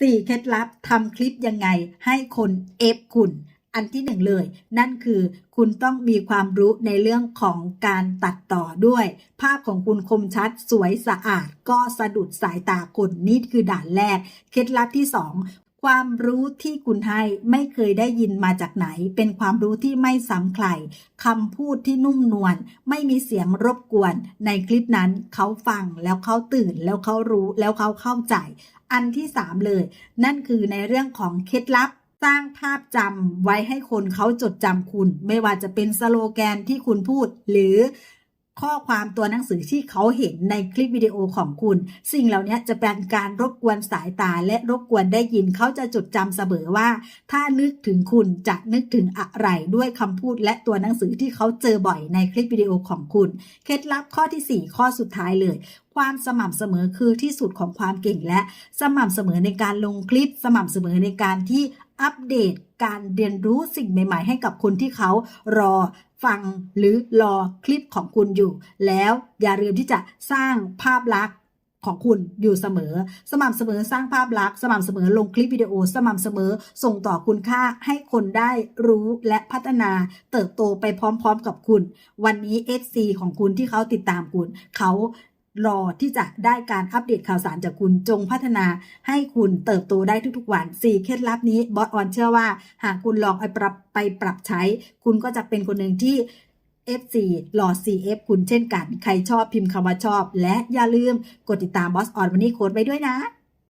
4 เคล็ดลับทำคลิปยังไงให้คนเอฟคุณ อันที่หนึ่งเลย นั่นคือคุณต้องมีความรู้ในเรื่องของการตัดต่อด้วย ภาพของคุณคมชัดสวยสะอาด ก็สะดุดสายตาคนนี่คือด่านแรก เคล็ดลับที่สอง ความรู้ที่คุณให้ไม่เคยได้ยินมาจากไหน เป็นความรู้ที่ไม่ซ้ำใครคำพูดที่นุ่มนวลไม่มีเสียงรบกวน ในคลิปนั้นเขาฟังแล้วเขาตื่นแล้วเขารู้แล้วเขาเข้าใจ อันที่3เลย นั่นคือในเรื่องของเคล็ดลับสร้างภาพจำไว้ให้คนเขาจดจำคุณ ไม่ว่าจะเป็นสโลแกนที่คุณพูดหรือ ข้อความตัวหนังสือที่เขาเห็นในคลิปวิดีโอของคุณ สิ่งเหล่านี้จะเป็นการรบกวนสายตาและรบกวนได้ยินเขาจะจดจำเสมอว่า ถ้านึกถึงคุณจะนึกถึงอะไรด้วยคำพูดและตัวหนังสือที่เขาเจอบ่อยในคลิปวิดีโอของคุณ เคล็ดลับข้อทีสี่4 ข้อสุดท้ายเลยความสม่ำเสมอคือที่สุดของความเก่งและสม่ำเสมอในการลงคลิปสม่ำเสมอในการที่ อัปเดตการเรียนรู้สิ่งใหม่ ๆ ให้กับคนที่เขารอฟังหรือรอคลิปของคุณอยู่ แล้วอย่าลืมที่จะสร้างภาพลักษณ์ของคุณอยู่เสมอ สม่ำเสมอสร้างภาพลักษณ์สม่ำเสมอลงคลิปวิดีโอ สม่ำเสมอส่งต่อคุณค่าให้คนได้รู้และพัฒนาเติบโตไปพร้อมๆกับคุณ วันนี้ FC ของคุณที่เขาติดตามคุณ เขา รอที่จะได้การอัปเดตข่าวสารจากคุณจงพัฒนาให้คุณเติบโตได้ทุกๆวัน 4 เคล็ดลับนี้บอสออนเชื่อว่า หากคุณลองไปปรับไปปรับใช้ คุณก็จะเป็นคนหนึ่งที่ F4 หล่อ CF คุณเช่นกัน ใครชอบพิมพ์คำว่าชอบ และอย่าลืมกดติดตามบอสออนวันนี้โค้ดไว้ด้วยนะ